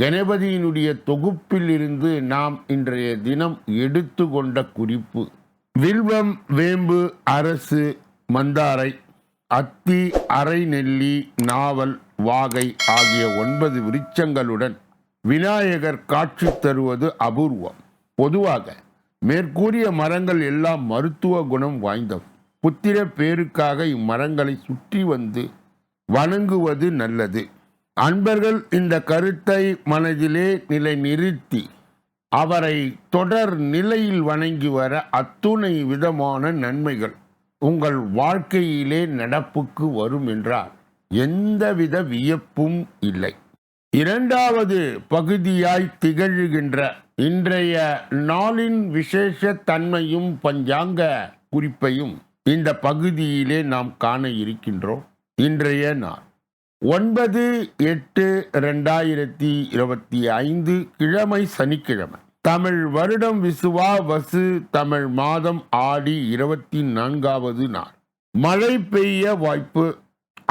கணபதியினுடைய தொகுப்பில் இருந்து நாம் இன்றைய தினம் எடுத்துக்கொண்ட குறிப்பு. வில்வம் வேம்பு அரசு மந்தாரை அத்தி அரை நெல்லி நாவல் வாகை ஆகிய ஒன்பது விருட்சங்களுடன் விநாயகர் காட்சி தருவது அபூர்வம். பொதுவாக மேற்கூறிய மரங்கள் எல்லாம் மருத்துவ குணம் வாய்ந்தவை. புத்திர பேருக்காக இம்மரங்களை சுற்றி வந்து வணங்குவது நல்லது. அன்பர்கள் இந்த கருத்தை மனதிலே நிலை நிறுத்தி அவரை தொடர் நிலையில் வணங்கி வர அத்துணை விதமான நன்மைகள் உங்கள் வாழ்க்கையிலே நடப்புக்கு வரும் என்றால் எந்தவித வியப்பும் இல்லை. இரண்டாவது பகுதியாய் திகழ்கின்ற இன்றைய நாளின் விசேஷ தன்மையும் பஞ்சாங்க குறிப்பையும் இந்த பகுதியிலே நாம் காண இருக்கின்றோம். இன்றைய நாள். ஒன்பது எட்டு ரெண்டாயிரத்தி இருபத்தி ஐந்து கிழமை சனிக்கிழமை. தமிழ் வருடம் விசுவா வசு தமிழ் மாதம் ஆடி இருபத்தி நான்காவது நாள். மழை பெய்ய வாய்ப்பு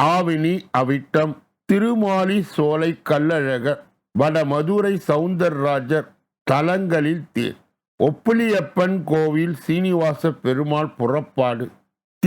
ஆவினி அவிட்டம் திருமாலி சோலை கல்லழகர் வட மதுரை சவுந்தரராஜர் தலங்களில் தேர். ஒப்புளியப்பன் கோவில் சீனிவாச பெருமாள் புறப்பாடு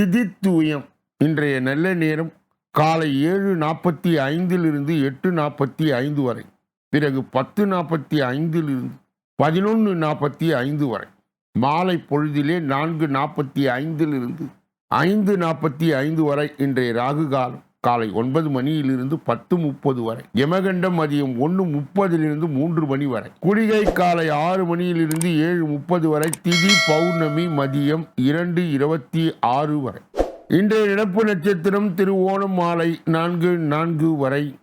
திதித்தூயம் இன்றைய நல்ல நேரம் காலை ஏழு நாற்பத்தி ஐந்திலிருந்து எட்டு நாற்பத்தி ஐந்து வரை பிறகு பத்து நாற்பத்தி ஐந்திலிருந்து பதினொன்று நாற்பத்தி ஐந்து வரை மாலை பொழுதிலே நான்கு நாற்பத்தி ஐந்திலிருந்து ஐந்து நாற்பத்தி ஐந்து வரை இன்றைய ராகு காலம் காலை ஒன்பது மணியிலிருந்து பத்து முப்பது வரை யமகண்டம் மதியம் ஒன்று முப்பதிலிருந்து மூன்று மணி வரை குடிகை காலை ஆறு மணியிலிருந்து ஏழு முப்பது வரை திதி பௌர்ணமி மதியம் இரண்டு இருபத்தி ஆறு வரை. இன்றைய நடப்பு நட்சத்திரம் திருவோணம் மாலை நான்கு நான்கு வரை.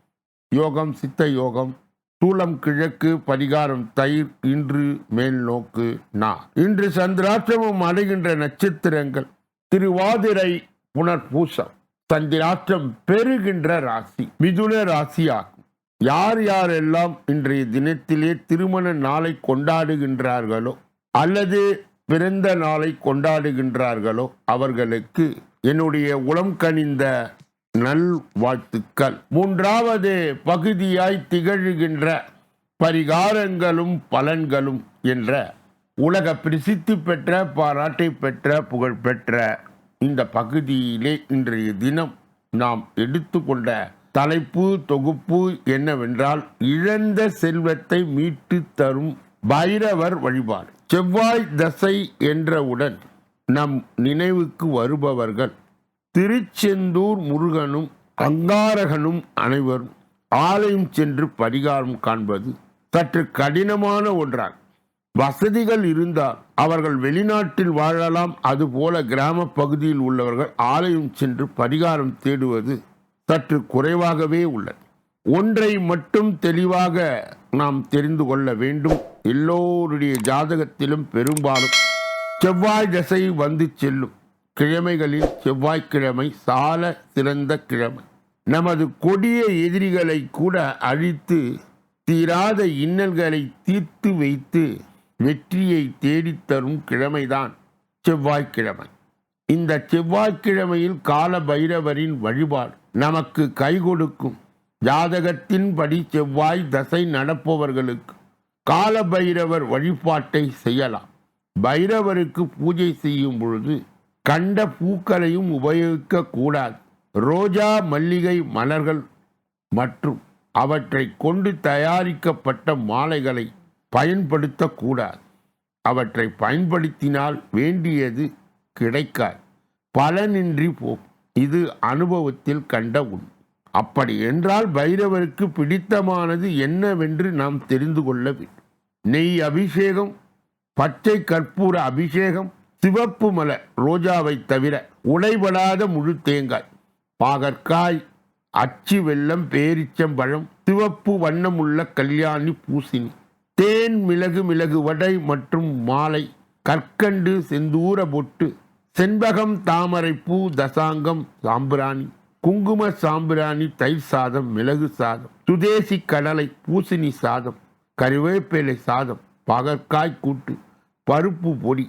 யோகம் சித்த யோகம். சூலம் கிழக்கு பரிகாரம் தயிர் இன்று மேல் நோக்கு நா. இன்று சந்திராஷ்டிரமம் அடைகின்ற நட்சத்திரங்கள். திருவாதிரை புனர்பூசம். சந்திராஷ்டிரம் பெறுகின்ற ராசி மிதுன ராசியாகும். யார் யாரெல்லாம் இன்றைய தினத்திலே திருமண நாளை கொண்டாடுகின்றார்களோ அல்லது பிறந்த நாளை கொண்டாடுகின்றார்களோ அவர்களுக்கு என்னுடைய உளம் கனிந்த நல் வாழ்த்துக்கள். மூன்றாவது பகுதியாய் திகழ்கின்ற பரிகாரங்களும் பலன்களும் என்ற உலக பிரசித்தி பெற்ற பாராட்டை பெற்ற புகழ் பெற்ற இந்த பகுதியிலே இன்றைய தினம் நாம் எடுத்துக்கொண்ட தலைப்பு தொகுப்பு என்னவென்றால் இழந்த செல்வத்தை மீட்டு தரும் பைரவர் வழிபாடு. செவ்வாய் தசை என்றவுடன் நம் நினைவுக்கு வருபவர்கள் திருச்செந்தூர் முருகனும் அங்காரகனும் அனைவரும் ஆலயம் சென்று பரிகாரம் காண்பது சற்று கடினமான ஒன்றாகும் வசதிகள் இருந்தால் அவர்கள் வெளிநாட்டில் வாழலாம். அதுபோல கிராம பகுதியில் உள்ளவர்கள் ஆலயம் சென்று பரிகாரம் தேடுவது சற்று குறைவாகவே உள்ளது. ஒன்றை மட்டும் தெளிவாக நாம் தெரிந்து கொள்ள வேண்டும். எல்லோருடைய ஜாதகத்திலும் பெரும்பாலும் செவ்வாய் தசை வந்து செல்லும். கிழமைகளில் செவ்வாய்க்கிழமை சால சிறந்த கிழமை. நமது கொடிய எதிரிகளை கூட அழித்து தீராத இன்னல்களை தீர்த்து வைத்து வெற்றியை தேடித்தரும் கிழமைதான் செவ்வாய்க்கிழமை. இந்த செவ்வாய்க்கிழமையில் கால பைரவரின் வழிபாடு நமக்கு கை கொடுக்கும். ஜாதகத்தின்படி செவ்வாய் தசை நடப்பவர்களுக்கு கால பைரவர் வழிபாட்டை செய்யலாம். பைரவருக்கு பூஜை செய்யும் பொழுது கண்ட பூக்களையும் உபயோகிக்க கூடாது. ரோஜா மல்லிகை மலர்கள் மற்றும் அவற்றை கொண்டு தயாரிக்கப்பட்ட மாலைகளை பயன்படுத்தக்கூடாது அவற்றை பயன்படுத்தினால் வேண்டியது கிடைக்காது. பலனின்றி போகும். இது அனுபவத்தில் கண்ட உண்மை அப்படி என்றால் பைரவருக்கு பிடித்தமானது என்னவென்று நாம் தெரிந்து கொள்ள வேண்டும். நெய் அபிஷேகம் பச்சை கற்பூர அபிஷேகம் சிவப்பு மலர் ரோஜாவை தவிர உடைபடாத முழு தேங்காய் பாகற்காய் அச்சு வெள்ளம் பேரிச்சம்பழம் சிவப்பு வண்ணமுள்ள கல்யாணி பூசினி தேன் மிளகு மிளகு வடை மற்றும் மாலை கற்கண்டு செந்தூர பொட்டு செண்பகம் தாமரை பூ தசாங்கம் சாம்பிராணி குங்கும சாம்பிராணி தயிர் சாதம் மிளகு சாதம் சுதேசி கடலை பூசணி சாதம் கருவேப்பிலை சாதம் பாகற்காய் கூட்டு பருப்பு பொடி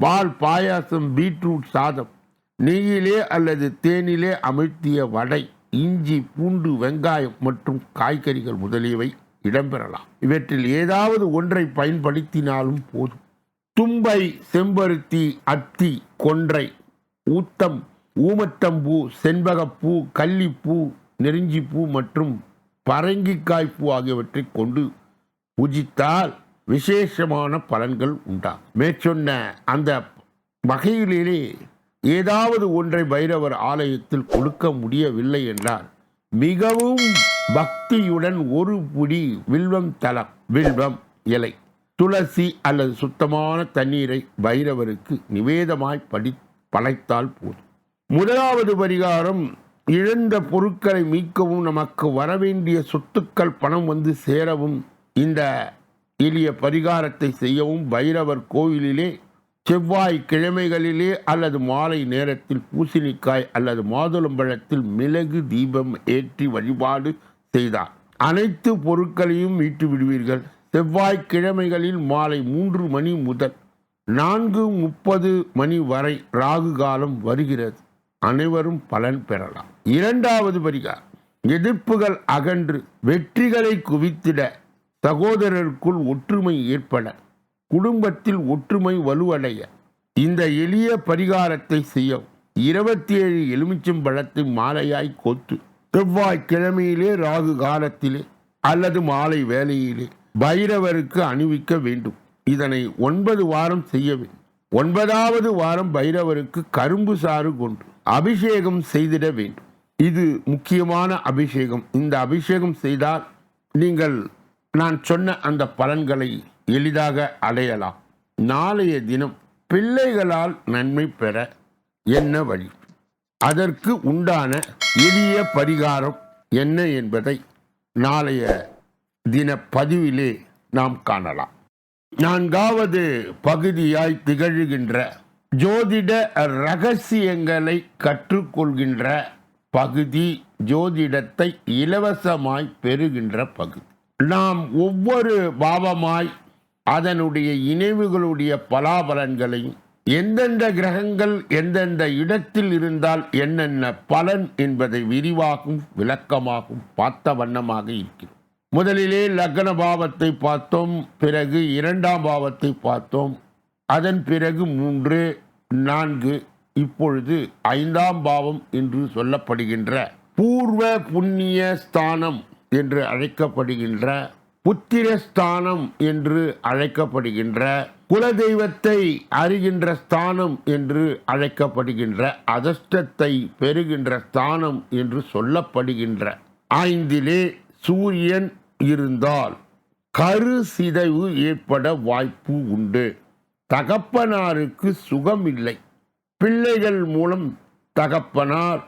பால் பாயாசம் பீட்ரூட் சாதம் நெய்யிலே அல்லது தேனிலே அமிழ்த்திய வடை இஞ்சி பூண்டு வெங்காயம் மற்றும் காய்கறிகள் முதலியவை இடம்பெறலாம். இவற்றில் ஏதாவது ஒன்றை பயன்படுத்தினாலும் போதும். தும்பை செம்பருத்தி அத்தி கொன்றை ஊத்தம் ஊமத்தம்பூ செண்பகப்பூ கள்ளிப்பூ நெருஞ்சிப்பூ மற்றும் பரங்கிக்காய் பூ ஆகியவற்றை கொண்டு பூஜித்தால் விசேஷமான பலன்கள் உண்டாகும் மேற்சொன்ன அந்த வகையிலே ஏதாவது ஒன்றை பைரவர் ஆலயத்தில் கொடுக்க முடியவில்லை என்றால் மிகவும் பக்தியுடன் ஒரு புடி வில்வம் தலம் வில்வம் இலை துளசி அல்லது சுத்தமான தண்ணீரை பைரவருக்கு நிவேதமாய் படி படைத்தால் போதும். முதலாவது பரிகாரம் இழந்த பொருட்களை மீட்கவும் நமக்கு வரவேண்டிய சொத்துக்கள் பணம் வந்து சேரவும் இந்த எளிய பரிகாரத்தை செய்யவும் பைரவர் கோயிலிலே செவ்வாய் கிழமைகளிலே அல்லது மாலை நேரத்தில் பூசணிக்காய் அல்லது மாதுளம்பழத்தில் மிளகு தீபம் ஏற்றி வழிபாடு செய்தார். அனைத்து பொருட்களையும் மீட்டு விடுவீர்கள். செவ்வாய் கிழமைகளில் மாலை மூன்று மணி முதல் நான்கு முப்பது மணி வரை ராகு காலம் வருகிறது. அனைவரும் பலன் பெறலாம். இரண்டாவது பரிகாரம். எதிர்ப்புகள் அகன்று வெற்றிகளை குவித்திட சகோதரருக்குள் ஒற்றுமை ஏற்பட குடும்பத்தில் ஒற்றுமை வலுவடைய. இந்த எளிய பரிகாரத்தை செய்யவும். இருபத்தி ஏழு எலுமிச்சம் பழத்தை மாலையாய் கோத்து செவ்வாய் கிழமையிலே ராகு காலத்திலே அல்லது மாலை வேலையிலே பைரவருக்கு அணிவிக்க வேண்டும். இதனை ஒன்பது வாரம் செய்ய வேண்டும். ஒன்பதாவது வாரம் பைரவருக்கு கரும்பு சாறு கொண்டு அபிஷேகம் செய்திட வேண்டும். இது முக்கியமான அபிஷேகம். இந்த அபிஷேகம் செய்தால் நீங்கள் நான் சொன்ன அந்த பலன்களை எளிதாக அடையலாம். நாளைய தினம் பிள்ளைகளால் நன்மை பெற என்ன வழி? அதற்கு உண்டான எளிய பரிகாரம் என்ன என்பதை நாளைய தின பதிவிலே நாம் காணலாம். நான்காவது பகுதியாய் திகழ்கின்ற ஜோதிட ரகசியங்களை கற்றுக்கொள்கின்ற பகுதி ஜோதிடத்தை இலவசமாய் பெறுகின்ற பகுதி. நாம் ஒவ்வொரு பாவமாய் அதனுடைய இணைவுகளுடைய பலாபலன்களையும் எந்தெந்த கிரகங்கள் எந்தெந்த இடத்தில் இருந்தால் என்னென்ன பலன் என்பதை விரிவாகவும் விளக்கமாகவும் பார்த்த வண்ணமாக இருக்கிறோம். முதலிலே லக்ன பாவத்தை பார்த்தோம் பிறகு இரண்டாம் பாவத்தை பார்த்தோம் அதன் பிறகு மூன்று நான்கு இப்பொழுது ஐந்தாம் பாவம் என்று சொல்லப்படுகின்ற பூர்வ புண்ணிய ஸ்தானம் என்று அழைக்கப்படுகின்ற புத்திரஸ்தானம் என்று அழைக்கப்படுகின்ற குலதெய்வத்தை அறிகின்ற ஸ்தானம் என்று அழைக்கப்படுகின்ற அதிர்ஷ்டத்தை பெறுகின்ற ஸ்தானம் என்று சொல்லப்படுகின்ற ஐந்திலே சூரியன் இருந்தால் கரு சிதைவு ஏற்பட வாய்ப்பு உண்டு. தகப்பனாருக்கு சுகம் இல்லை பிள்ளைகள் மூலம் தகப்பனார்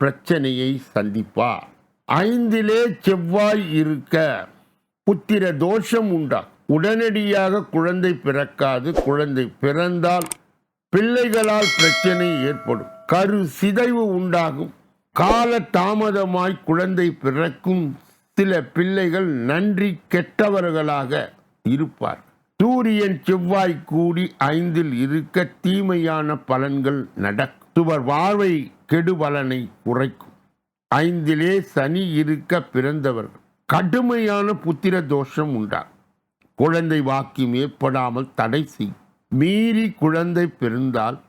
பிரச்சனையை சந்திப்பார். ஐந்திலே செவ்வாய் இருக்க புத்திர தோஷம் உண்டா? உடனடியாக குழந்தை பிறக்காது. குழந்தை பிறந்தால் பிள்ளைகளால் பிரச்சனை ஏற்படும். கரு சிதைவு உண்டாகும். கால தாமதமாய் குழந்தை பிறக்கும் சில பிள்ளைகள் நன்றி கெட்டவர்களாக இருப்பார். சூரியன் செவ்வாய் கூடி ஐந்தில் இருக்க தீமையான பலன்கள் நடக்கும். சுவர் வாழ்வை கெடுபலனை குறைக்கும். ஐந்திலே சனி இருக்க பிறந்தவர்கள். கடுமையான புத்திர தோஷம் உண்டா? குழந்தை வாக்கியம் ஏற்படாமல் தடை செய். மீறி குழந்தை பிறந்தால்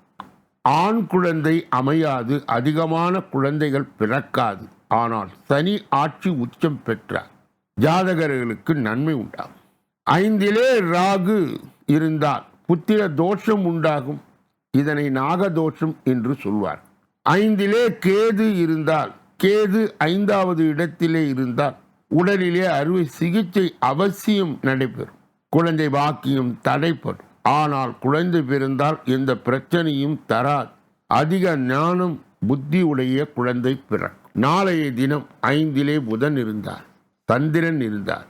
ஆண் குழந்தை அமையாது அதிகமான குழந்தைகள் பிறக்காது. ஆனால் சனி ஆட்சி உச்சம் பெற்றார். ஜாதகர்களுக்கு நன்மை உண்டாகும் ஐந்திலே ராகு இருந்தால் புத்திர தோஷம் உண்டாகும். இதனை நாகதோஷம் என்று சொல்வார். ஐந்திலே கேது இருந்தால் கேது ஐந்தாவது இடத்திலே இருந்தால் உடலிலே அறுவை சிகிச்சை அவசியம் நடைபெறும். குழந்தை பாக்கியம் தடைப்படும் ஆனால் குழந்தை பிறந்தால் எந்த பிரச்சனையும் தராது. அதிக ஞானம் புத்தி உடைய குழந்தை பிறக்கும். நாளைய தினம் ஐந்திலே புதன் இருந்தார். சந்திரன் இருந்தார்.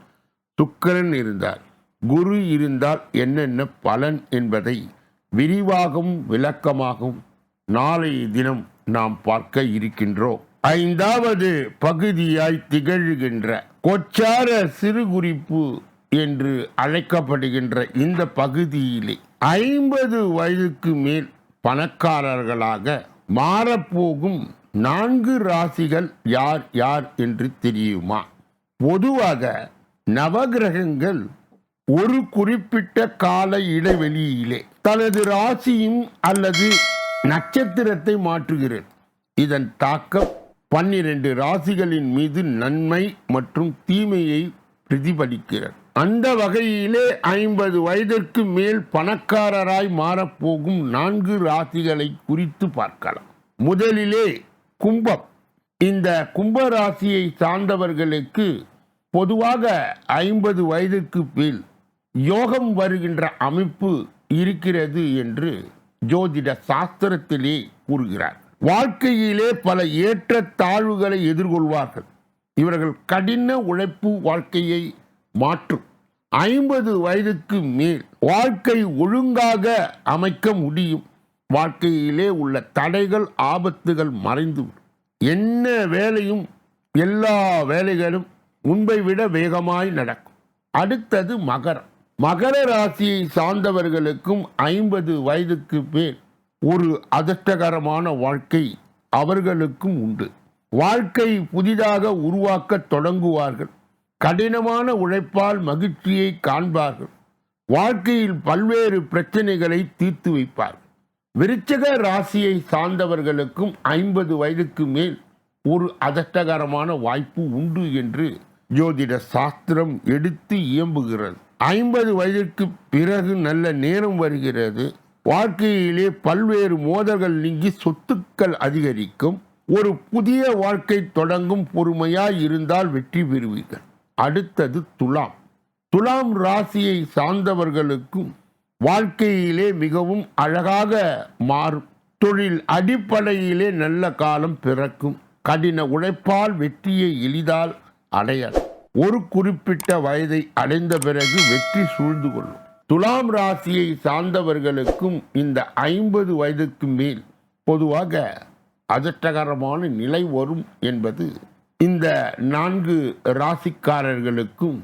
சுக்கரன் இருந்தார். குரு இருந்தால் என்னென்ன பலன் என்பதை விரிவாகவும் விளக்கமாகவும் நாளைய தினம் நாம் பார்க்க இருக்கின்றோம். ஐந்தாவது பகுதியாய் திகழ்கின்ற கொச்சார சிறுகுறிப்பு என்று அழைக்கப்படுகின்ற இந்த பகுதியிலே ஐம்பது வயதுக்கு மேல் பணக்காரர்களாக மாறப்போகும் நான்கு ராசிகள் யார் யார் என்று தெரியுமா? பொதுவாக நவகிரகங்கள் ஒரு குறிப்பிட்ட கால இடைவெளியிலே தனது ராசியும் அல்லது நட்சத்திரத்தை மாற்றுகிறது. இதன் தாக்கம் பன்னிரண்டு ராசிகளின் மீது நன்மை மற்றும் தீமையை பிரதிபலிக்கிறது. அந்த வகையிலே ஐம்பது வயதிற்கு மேல் பணக்காரராய் மாறப்போகும் நான்கு ராசிகளை குறித்து பார்க்கலாம். முதலிலே கும்பம். இந்த கும்ப ராசியை சார்ந்தவர்களுக்கு பொதுவாக ஐம்பது வயதிற்கு மேல் யோகம் வருகின்ற அமைப்பு இருக்கிறது என்று ஜோதிட சாஸ்திரத்திலே கூறுகிறார். வாழ்க்கையிலே பல ஏற்ற தாழ்வுகளை எதிர்கொள்வார்கள். இவர்கள் கடின உழைப்பு வாழ்க்கையை மாற்றும். ஐம்பது வயதுக்கு மேல் வாழ்க்கை ஒழுங்காக அமைக்க முடியும். வாழ்க்கையிலே உள்ள தடைகள் ஆபத்துகள் மறைந்துவிடும். என்ன வேலையும் எல்லா வேலைகளும் முன்பை விட வேகமாய் நடக்கும். அடுத்தது மகரம். மகர ராசியை சார்ந்தவர்களுக்கும் ஐம்பது வயதுக்கு மேல் ஒரு அதிர்ஷ்டகரமான வாழ்க்கை அவர்களுக்கும் உண்டு. வாழ்க்கை புதிதாக உருவாக்க தொடங்குவார்கள். கடினமான உழைப்பால் மகிழ்ச்சியை காண்பார்கள். வாழ்க்கையில் பல்வேறு பிரச்சனைகளை தீர்த்து வைப்பார். விருச்சக ராசியை சார்ந்தவர்களுக்கும் ஐம்பது வயதுக்கு மேல் ஒரு அதிர்ஷ்டகரமான வாய்ப்பு உண்டு என்று ஜோதிட சாஸ்திரம் எடுத்து இயம்புகிறது. ஐம்பது வயதிற்கு பிறகு நல்ல நேரம் வருகிறது. வாழ்க்கையிலே பல்வேறு மோதல்கள் நீங்கி சொத்துக்கள் அதிகரிக்கும். ஒரு புதிய வாழ்க்கை தொடங்கும் பொறுமையாய் இருந்தால் வெற்றி பெறுவீர்கள். அடுத்தது துலாம். துலாம் ராசியை சார்ந்தவர்களுக்கும் வாழ்க்கையிலே மிகவும் அழகாக மாறும். தொழில் அடிப்படையிலே நல்ல காலம் பிறக்கும். கடின உழைப்பால் வெற்றியை எளிதால் அடையலாம். ஒரு குறிப்பிட்ட வயதை அடைந்த பிறகு வெற்றி சூழ்ந்து கொள்ளும். துலாம் ராசியை சார்ந்தவர்களுக்கும் இந்த ஐம்பது வயதுக்கு மேல் பொதுவாக அதிர்ஷ்டகரமான நிலை வரும் என்பது இந்த நான்கு ராசிக்காரர்களுக்கும்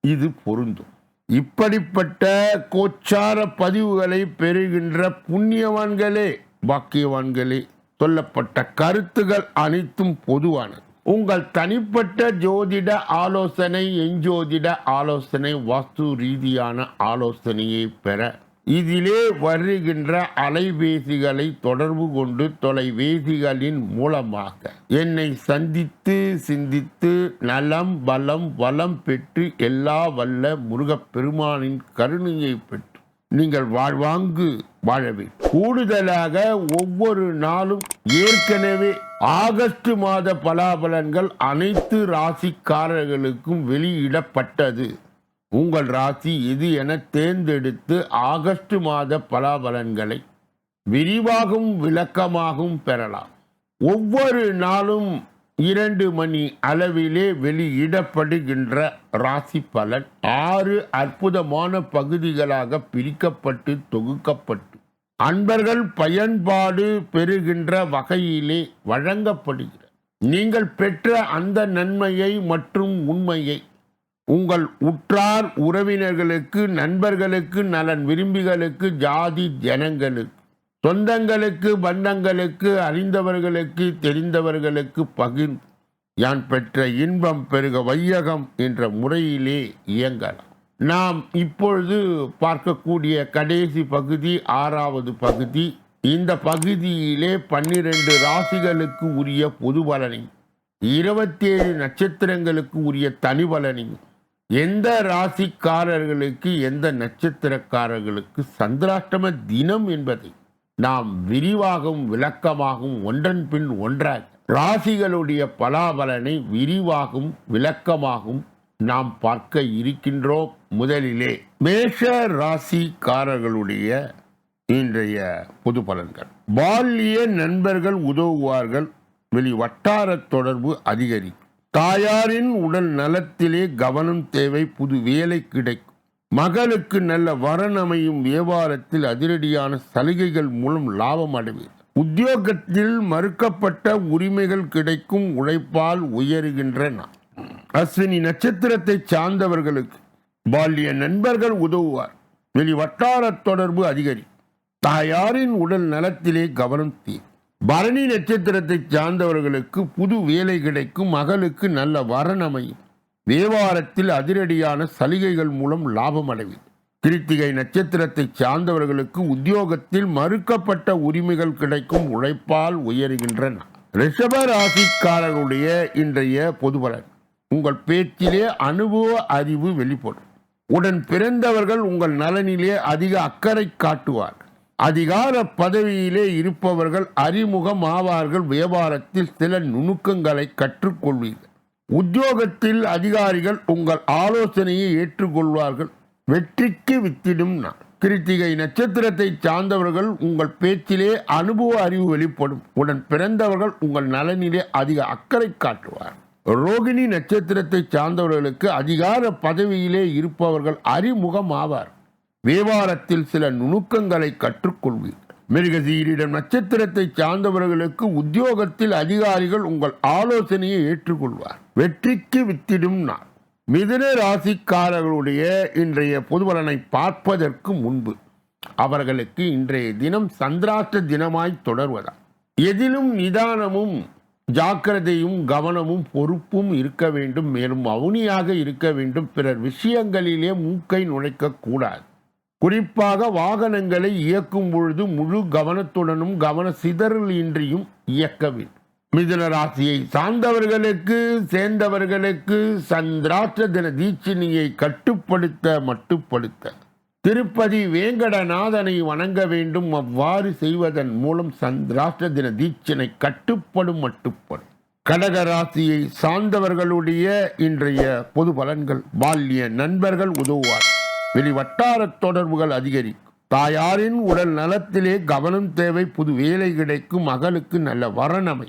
இது பொருந்தும். இப்படிப்பட்ட கோச்சார பதிவுகளை பெறுகின்ற புண்ணியவான்களே பாக்கியவான்களே சொல்லப்பட்ட கருத்துகள் அனைத்தும் பொதுவானது. உங்கள் தனிப்பட்ட ஜோதிட ஆலோசனை எஞ்சோதிட ஆலோசனை வாஸ்து ரீதியான ஆலோசனையை பெற இதிலே வருகின்ற அலைபேசிகளை தொடர்பு கொண்டு தொலைபேசிகளின் மூலமாக என்னை சந்தித்து சிந்தித்து நலம் பலம் வளம் பெற்று எல்லா வல்ல முருகப்பெருமானின் கருணையை பெற்று நீங்கள் வாழ்வாங்கு வாழவே கூடுதலாக ஒவ்வொரு நாளும் ஏற்கனவே ஆகஸ்ட் மாத பலாபலன்கள் அனைத்து ராசிக்காரர்களுக்கும் வெளியிடப்பட்டது. உங்கள் ராசி எது என தேர்ந்தெடுத்து ஆகஸ்ட் மாத பலாபலன்களை விரிவாகவும் விளக்கமாகவும் பெறலாம். ஒவ்வொரு நாளும் இரண்டு மணி அளவிலே வெளியிடப்படுகின்ற ராசி பலன் ஆறு அற்புதமான பகுதிகளாக பிரிக்கப்பட்டு தொகுக்கப்பட்டு அன்பர்கள் பயன்பாடு பெறுகின்ற வகையிலே வழங்கப்படுகிறது. நீங்கள் பெற்ற அந்த நன்மையை மற்றும் உண்மையை உங்கள் உற்றார் உறவினர்களுக்கு நண்பர்களுக்கு நலன் விரும்பிகளுக்கு ஜாதி ஜனங்களுக்கு சொந்தங்களுக்கு பந்தங்களுக்கு அறிந்தவர்களுக்கு தெரிந்தவர்களுக்கு பகிர்ந்து யான் பெற்ற இன்பம் பெருக வையகம் என்ற முறையிலே இயங்கலாம். நாம் இப்பொழுது பார்க்கக்கூடிய கடைசி பகுதி ஆறாவது பகுதி. இந்த பகுதியிலே பன்னிரண்டு ராசிகளுக்கு உரிய பொது பலனை இருபத்தி ஏழு நட்சத்திரங்களுக்கு உரிய தனி பலனையும் எந்த ராசிக்காரர்களுக்கு எந்த நட்சத்திரக்காரர்களுக்கு சந்திராஷ்டம தினம் என்பதை நாம் விரிவாகவும் விளக்கமாகவும் ஒன்றன் பின் ஒன்றாக ராசிகளுடைய பலாபலனை விரிவாகவும் விளக்கமாகவும் நாம் பார்க்க இருக்கின்றோம் முதலிலே மேஷ ராசிக்காரர்களுடைய இன்றைய பொது பலன்கள். பால்ய நண்பர்கள் உதவுவார்கள். வெளி வட்டார தொடர்பு அதிகரிக்கும். தாயாரின் உடல் நலத்திலே கவனம் தேவை புது வேலை கிடைக்கும். மகளுக்கு நல்ல வரன் அமையும் வியாபாரத்தில் அதிரடியான சலுகைகள் மூலம் லாபம் அடைவீர் உத்தியோகத்தில் மறுக்கப்பட்ட உரிமைகள் கிடைக்கும் உழைப்பால் உயருகின்றன. அஸ்வினி நட்சத்திரத்தை சார்ந்தவர்களுக்கு பால்ய நண்பர்கள் உதவுவார். வெளி வட்டார தொடர்பு அதிகரி. தாயாரின் உடல் நலத்திலே கவனம் தீ பரணி நட்சத்திரத்தை சார்ந்தவர்களுக்கு புது வேலை கிடைக்கும் மகளுக்கு நல்ல வரன் அமையும். வியாபாரத்தில் அதிரடியான சலுகைகள் மூலம் லாபம் அடைவீர். கிருத்திகை நட்சத்திரத்தை சார்ந்தவர்களுக்கு உத்தியோகத்தில் மறுக்கப்பட்ட உரிமைகள் கிடைக்கும் உழைப்பால் உயர்கின்றன. ரிஷப ராசிக்காரர்களுடைய இன்றைய பொதுபலன் உங்கள் பேச்சிலே அனுபவ அறிவு வெளிப்படும். உடன் பிறந்தவர்கள் உங்கள் நலனிலே அதிக அக்கறை காட்டுவார். அதிகார பதவியிலே இருப்பவர்கள் அறிமுகம் ஆவார்கள். வியாபாரத்தில் சில நுணுக்கங்களை கற்றுக்கொள்வீர்கள். உத்தியோகத்தில் அதிகாரிகள் உங்கள் ஆலோசனையை ஏற்றுக்கொள்வார்கள். வெற்றிக்கு வித்திடும் நான் கிருத்திகை நட்சத்திரத்தை சார்ந்தவர்கள் உங்கள் பேச்சிலே அனுபவ அறிவு வெளிப்படும். உடன் பிறந்தவர்கள் உங்கள் நலனிலே அதிக அக்கறை காட்டுவார். ரோகிணி நட்சத்திரத்தை சார்ந்தவர்களுக்கு அதிகார பதவியிலே இருப்பவர்கள் அறிமுகம் ஆவார் வியாபாரத்தில் சில நுணுக்கங்களை கற்றுக்கொள்வீர் மிருகசீரிடம் நட்சத்திரத்தை சார்ந்தவர்களுக்கு உத்தியோகத்தில் அதிகாரிகள் உங்கள் ஆலோசனையை ஏற்றுக்கொள்வார். வெற்றிக்கு வித்திடும் நாள். மிதுன ராசிக்காரர்களுடைய இன்றைய பொதுவலனை பார்ப்பதற்கு முன்பு அவர்களுக்கு இன்றைய தினம் சந்திராஷ்ட தினமாய் தொடர்வதா எதிலும் நிதானமும் ஜாக்கிரதையும் கவனமும் பொறுப்பும் இருக்க வேண்டும். மேலும் அவுனியாக இருக்க வேண்டும். பிறர் விஷயங்களிலே மூக்கை நுழைக்கக்கூடாது குறிப்பாக வாகனங்களை இயக்கும் பொழுது முழு கவனத்துடனும் கவன சிதறல் இன்றியும் இயக்க வேண்டும். மிதுன ராசியை சார்ந்தவர்களுக்கு சேர்ந்தவர்களுக்கு சந்திராஷ்ட தின தீட்சினியை கட்டுப்படுத்த மட்டுப்படுத்த. திருப்பதி வேங்கடநாதனை வணங்க வேண்டும். அவ்வாறு செய்வதன் மூலம் சந்திராஷ்ட தின தீட்சனை கட்டுப்படும் மட்டுப்படும். கடக ராசியை சார்ந்தவர்களுடைய இன்றைய பொது பலன்கள் பால்ய நண்பர்கள் உதவுவார். வெளி வட்டார தொடர்புகள் அதிகரிக்கும். தாயாரின் உடல் நலத்திலே கவனம் தேவை புது வேலை கிடைக்கும் மகளுக்கு நல்ல வரணமை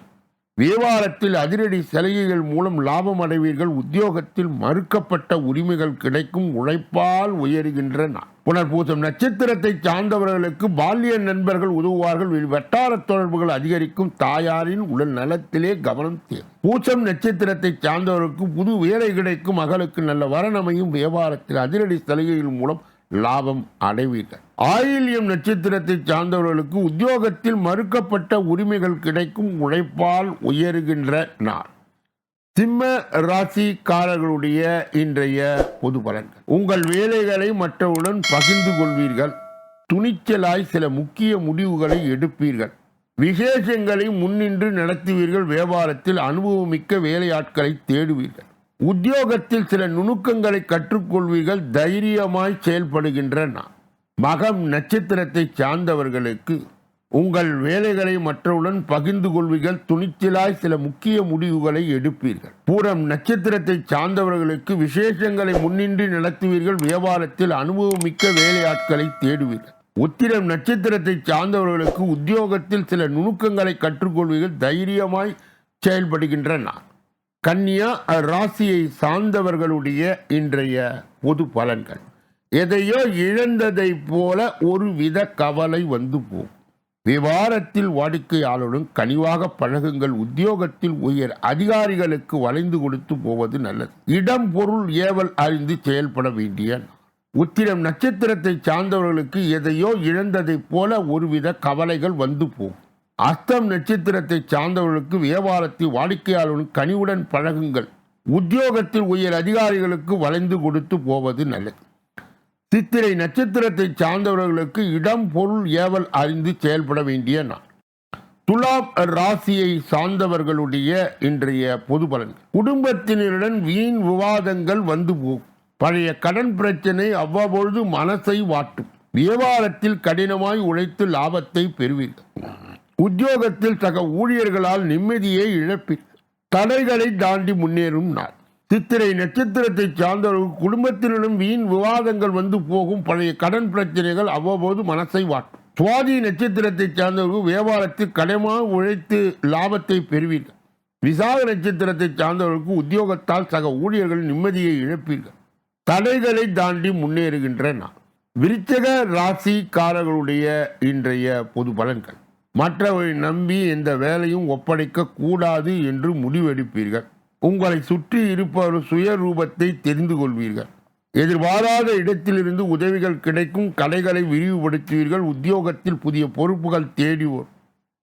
வியாபாரத்தில் அதிரடி சலுகைகள் மூலம் லாபம் அடைவீர்கள். உத்தியோகத்தில் மறுக்கப்பட்ட உரிமைகள் கிடைக்கும். உழைப்பால் உயருகின்ற நாள். புனர்பூசம் நட்சத்திரத்தை சார்ந்தவர்களுக்கு பால்ய நண்பர்கள் உதவுவார்கள். வட்டார தொடர்புகள் அதிகரிக்கும். தாயாரின் உடல் நலத்திலே கவனம் தேவை. பூசம் நட்சத்திரத்தை சார்ந்தவர்களுக்கு புது வேலை கிடைக்கும். மகளுக்கு நல்ல வரணமையும் வியாபாரத்தில் அதிரடி சலுகைகள் மூலம் லாபம் அடைவீர்கள். ஆயில்யம் நட்சத்திரத்தை சார்ந்தவர்களுக்கு உத்தியோகத்தில் மறுக்கப்பட்ட உரிமைகள் கிடைக்கும் உழைப்பால் உயருகின்ற நாள். சிம்ம ராசிக்காரர்களுடைய இன்றைய பொது பலன்கள். உங்கள் வேலைகளை மற்றவுடன் பகிர்ந்து கொள்வீர்கள். துணிச்சலாய் சில முக்கிய முடிவுகளை எடுப்பீர்கள். விசேஷங்களை முன்னின்று நடத்துவீர்கள். வியாபாரத்தில் அனுபவமிக்க வேலையாட்களை தேடுவீர்கள். உத்தியோகத்தில் சில நுணுக்கங்களை கற்றுக்கொள்வீர்கள் தைரியமாய் செயல்படுகின்றன. நான் மகம் நட்சத்திரத்தை சார்ந்தவர்களுக்கு உங்கள் வேலைகளை மற்றவுடன் பகிர்ந்து கொள்வீர்கள் துணிச்சலாய் சில முக்கிய முடிவுகளை எடுப்பீர்கள். பூரம் நட்சத்திரத்தை சார்ந்தவர்களுக்கு விசேஷங்களை முன்னின்றி நடத்துவீர்கள் வியாபாரத்தில் அனுபவமிக்க வேலையாட்களை தேடுவீர்கள். உத்திரம் நட்சத்திரத்தை சார்ந்தவர்களுக்கு உத்தியோகத்தில் சில நுணுக்கங்களை கற்றுக்கொள்வீர்கள் தைரியமாய் செயல்படுகின்றன. நான் கன்னியா ராசியை சார்ந்தவர்களுடைய இன்றைய பொது பலன்கள். எதையோ இழந்ததை போல ஒரு வித கவலை வந்து போகும் விவாரத்தில் வாடிக்கையாளருடன் கனிவாக பழகுங்கள். உத்தியோகத்தில் உயர் அதிகாரிகளுக்கு வளைந்து கொடுத்து போவது நல்லது. இடம் பொருள் ஏவல் அறிந்து செயல்பட வேண்டிய உத்திரம் நட்சத்திரத்தை சார்ந்தவர்களுக்கு எதையோ இழந்ததைப் போல ஒருவித கவலைகள் வந்து போகும் அஸ்தம் நட்சத்திரத்தை சார்ந்தவர்களுக்கு வியாபாரத்தில் வாடிக்கையாளருடன் கனிவுடன் பழகுங்கள். உத்தியோகத்தில் உயர் அதிகாரிகளுக்கு வளைந்து கொடுத்து போவது நல்லது. சித்திரை நட்சத்திரத்தை சார்ந்தவர்களுக்கு இடம் பொருள் ஏவல் அறிந்து செயல்பட வேண்டிய நாள். துலாம் ராசியை சார்ந்தவர்களுடைய இன்றைய பொது பலன். குடும்பத்தினருடன் வீண் விவாதங்கள் வந்து போகும். பழைய கடன் பிரச்சனை அவ்வப்பொழுது மனசை வாட்டும். வியாபாரத்தில் கடினமாய் உழைத்து லாபத்தை பெறுவீர்கள். உத்தியோகத்தில் சக ஊழியர்களால் நிம்மதியை இழப்பி தடைகளை தாண்டி முன்னேறும் நாள். சித்திரை நட்சத்திரத்தை சார்ந்தவர்கள் குடும்பத்தினரும் வீண் விவாதங்கள் வந்து போகும் பழைய கடன் பிரச்சனைகள் அவ்வப்போது மனசை வாட்டும். சுவாதி நட்சத்திரத்தை சார்ந்தவர்கள் வியாபாரத்தில் கடமாக உழைத்து லாபத்தை பெறுவீர்கள். விசாக நட்சத்திரத்தை சார்ந்தவர்களுக்கு உத்தியோகத்தால் சக ஊழியர்கள் நிம்மதியை இழப்பீர்கள். தடைகளை தாண்டி முன்னேறுகின்ற நாள். விருச்சக ராசிக்காரர்களுடைய இன்றைய பொது பலன்கள். மற்றவரை நம்பி எந்த வேலையும் ஒப்படைக்க கூடாது என்று முடிவெடுப்பீர்கள். உங்களை சுற்றி இருப்பவர் சுய ரூபத்தை தெரிந்து கொள்வீர்கள். எதிர்பாராத இடத்திலிருந்து உதவிகள் கிடைக்கும் கடைகளை விரிவுபடுத்துவீர்கள். உத்தியோகத்தில் புதிய பொறுப்புகள் தேடி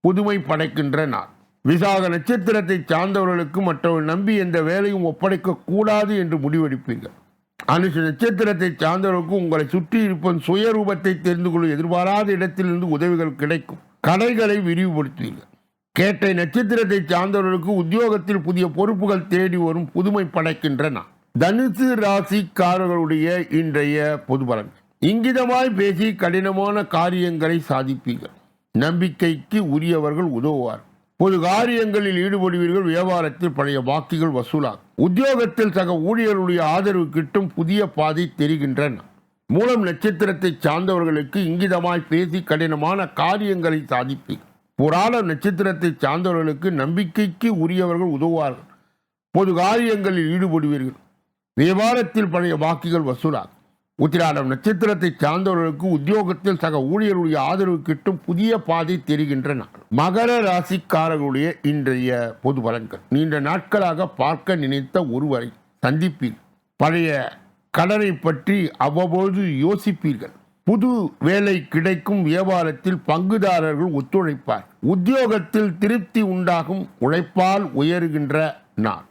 புதுமை படைக்கின்ற நாள். விசாக நட்சத்திரத்தை சார்ந்தவர்களுக்கு மற்றவர்கள் நம்பி எந்த வேலையும் ஒப்படைக்க கூடாது என்று முடிவெடுப்பீர்கள். அனுஷ நட்சத்திரத்தை சார்ந்தவர்களுக்கு உங்களை சுற்றி இருப்பவன் சுயரூபத்தை தெரிந்து கொள்ளும் எதிர்பாராத இடத்திலிருந்து உதவிகள் கிடைக்கும். கடைகளை விரிவுபடுத்துவீர்கள் கேட்டை நட்சத்திரத்தை சார்ந்தவர்களுக்கு உத்தியோகத்தில் புதிய பொறுப்புகள் தேடி வரும் புதுமை படைக்கின்றன. தனுசு ராசிக்காரர்களுடைய இன்றைய பொது பலன். இங்கிதமாய் பேசி கடினமான காரியங்களை சாதிப்பீர்கள். நம்பிக்கைக்கு உரியவர்கள் உதவுவார். பொது காரியங்களில் ஈடுபடுவீர்கள் வியாபாரத்தில் பழைய பாக்கிகள் வசூலாகும். உத்தியோகத்தில் சக ஊழியர்களுடைய ஆதரவு கிட்டும் புதிய பாதை தெரிகின்றன. மூலம் நட்சத்திரத்தை சார்ந்தவர்களுக்கு இங்கிதமாய் பேசி கடினமான காரியங்களை சாதிப்பீர்கள் புராண நட்சத்திரத்தை சார்ந்தவர்களுக்கு நம்பிக்கைக்கு உரியவர்கள் உதவுவார்கள். பொது காரியங்களில் ஈடுபடுவீர்கள். வியாபாரத்தில் பழைய வாக்குகள் வசூலாகும். உத்திராடம் நட்சத்திரத்தை சார்ந்தவர்களுக்கு உத்தியோகத்தில் சக ஊழியர்களுடைய ஆதரவு கிட்டும் புதிய பாதை தெரிகின்ற மகர ராசிக்காரர்களுடைய இன்றைய பொது பலன்கள். நீண்ட நாட்களாக பார்க்க நினைத்த ஒருவரை சந்திப்பில் பழைய கடனை பற்றி அவ்வப்போது யோசிப்பீர்கள். புது வேலை கிடைக்கும் வியாபாரத்தில் பங்குதாரர்கள் ஒத்துழைப்பார். உத்தியோகத்தில் திருப்தி உண்டாகும் உழைப்பால் உயர்கின்ற நாள்.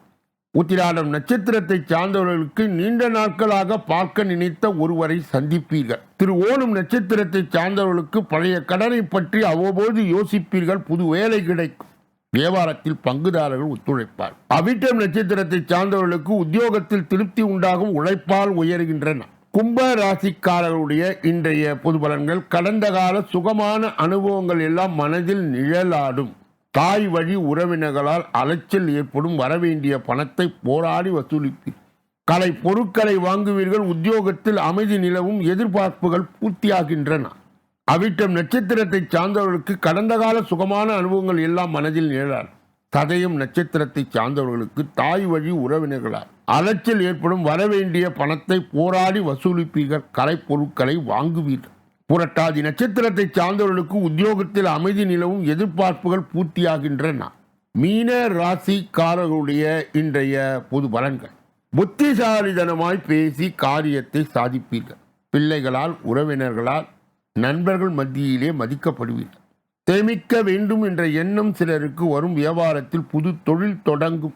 உத்திராடம் நட்சத்திரத்தை சார்ந்தவர்களுக்கு நீண்ட நாட்களாக பார்க்க நினைத்த ஒருவரை சந்திப்பீர்கள். திரு ஓணம் நட்சத்திரத்தை சார்ந்தவர்களுக்கு பழைய கடனை பற்றி அவ்வப்போது யோசிப்பீர்கள். புது வேலை கிடைக்கும் வியாபாரத்தில் பங்குதாரர்கள் ஒத்துழைப்பார். அவிட்டம் நட்சத்திரத்தை சார்ந்தவர்களுக்கு உத்தியோகத்தில் திருப்தி உண்டாகும் உழைப்பால் உயர்கின்றன. கும்ப ராசிக்காரர்களுடைய இன்றைய பொது பலன்கள் கடந்த கால சுகமான அனுபவங்கள் எல்லாம் மனதில் நிழலாடும். தாய் வழி உறவினர்களால் அலைச்சல் ஏற்படும் வரவேண்டிய பணத்தை போராடி வசூலிப்பீர். கலை பொருட்களை வாங்குவீர்கள் உத்தியோகத்தில் அமைதி நிலவும் எதிர்பார்ப்புகள் பூர்த்தியாகின்றன. அவிட்டம் நட்சத்திரத்தை சார்ந்தவர்களுக்கு கடந்த கால சுகமான அனுபவங்கள் எல்லாம் மனதில் நிழலார். ததையும் நட்சத்திரத்தை சார்ந்தவர்களுக்கு தாய் வழி உறவினர்களால் அலைச்சல் ஏற்படும் வரவேண்டிய பணத்தை போராடி வசூலிப்பீர்கள். கலைப்பொருட்களை வாங்குவீர்கள். புரட்டாதி நட்சத்திரத்தை சார்ந்தவர்களுக்கு உத்தியோகத்தில் அமைதி நிலவும் எதிர்பார்ப்புகள் பூர்த்தியாகின்றன. மீன ராசிக்காரர்களுடைய இன்றைய பொது பலன்கள். புத்திசாலிதனமாய் பேசி காரியத்தை சாதிப்பீர்கள். பிள்ளைகளால் உறவினர்களால் நண்பர்கள் மத்தியிலே மதிக்கப்படுவீர்கள் சேமிக்க வேண்டும் என்ற எண்ணம் சிலருக்கு வரும் வியாபாரத்தில் புது தொழில் தொடங்கும்.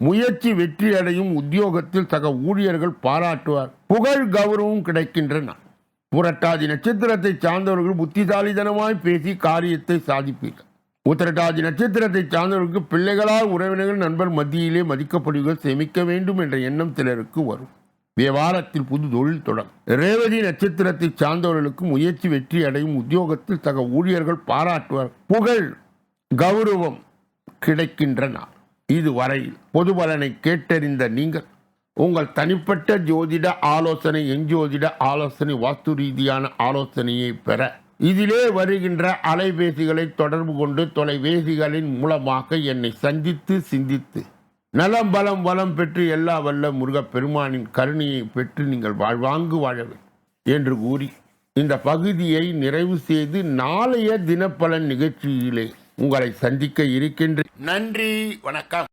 முயற்சி வெற்றி அடையும் உத்தியோகத்தில் சக ஊழியர்கள் பாராட்டுவார். புகழ் கௌரவம் கிடைக்கின்றன. புரட்டாதி நட்சத்திரத்தை சார்ந்தவர்கள் புத்திசாலிதனமாய் பேசி காரியத்தை சாதிப்பீர்கள். உத்திரட்டாதி நட்சத்திரத்தை சார்ந்தவர்களுக்கு பிள்ளைகளால் உறவினர்கள் நண்பர் மத்தியிலே மதிக்கப்படுவீர்கள். சேமிக்க வேண்டும் என்ற எண்ணம் சிலருக்கு வரும். வியாபாரத்தில் புது தொழில் தொடங்கும். ரேவதி நட்சத்திரத்தை சார்ந்தவர்களுக்கு முயற்சி வெற்றி அடையும் உத்தியோகத்தில் சக ஊழியர்கள் பாராட்டுவர். புகழ் கௌரவம் கிடைக்கின்றன. இதுவரையில் பொது பலனை கேட்டறிந்த நீங்கள் உங்கள் தனிப்பட்ட ஜோதிட ஆலோசனை எஞ்சோதிட ஆலோசனை வாஸ்து ரீதியான ஆலோசனையை பெற. இதிலே வருகின்ற அலைபேசிகளை தொடர்பு கொண்டு தொலைபேசிகளின் மூலமாக என்னை சந்தித்து சிந்தித்து நலம் பலம் வளம் பெற்று எல்லா வல்ல முருகப் பெருமானின் கருணையை பெற்று நீங்கள் வாழ்வாங்கு வாழ என்று கூறி இந்த பகுதியை நிறைவு செய்து நாளைய தினப்பலன் நிகழ்ச்சியிலே உங்களை சந்திக்க இருக்கின்றேன். நன்றி வணக்கம்.